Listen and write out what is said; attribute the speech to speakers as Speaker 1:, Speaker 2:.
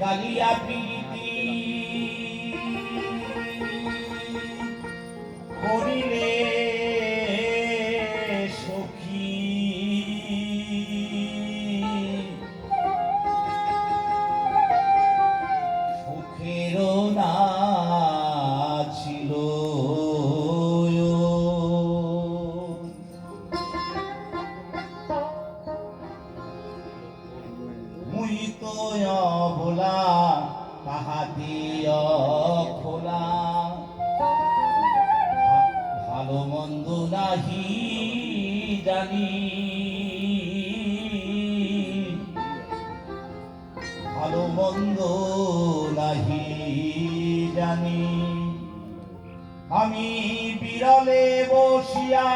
Speaker 1: কালিয়া প্রীতি। করিলে সখী। সুখের না ছিল। তো অবলা তাহাতে খোলা। ভালো মন্দ নাহি জানি। ভালো মন্দ নাহি জানি। আমি বিরলে বসিয়া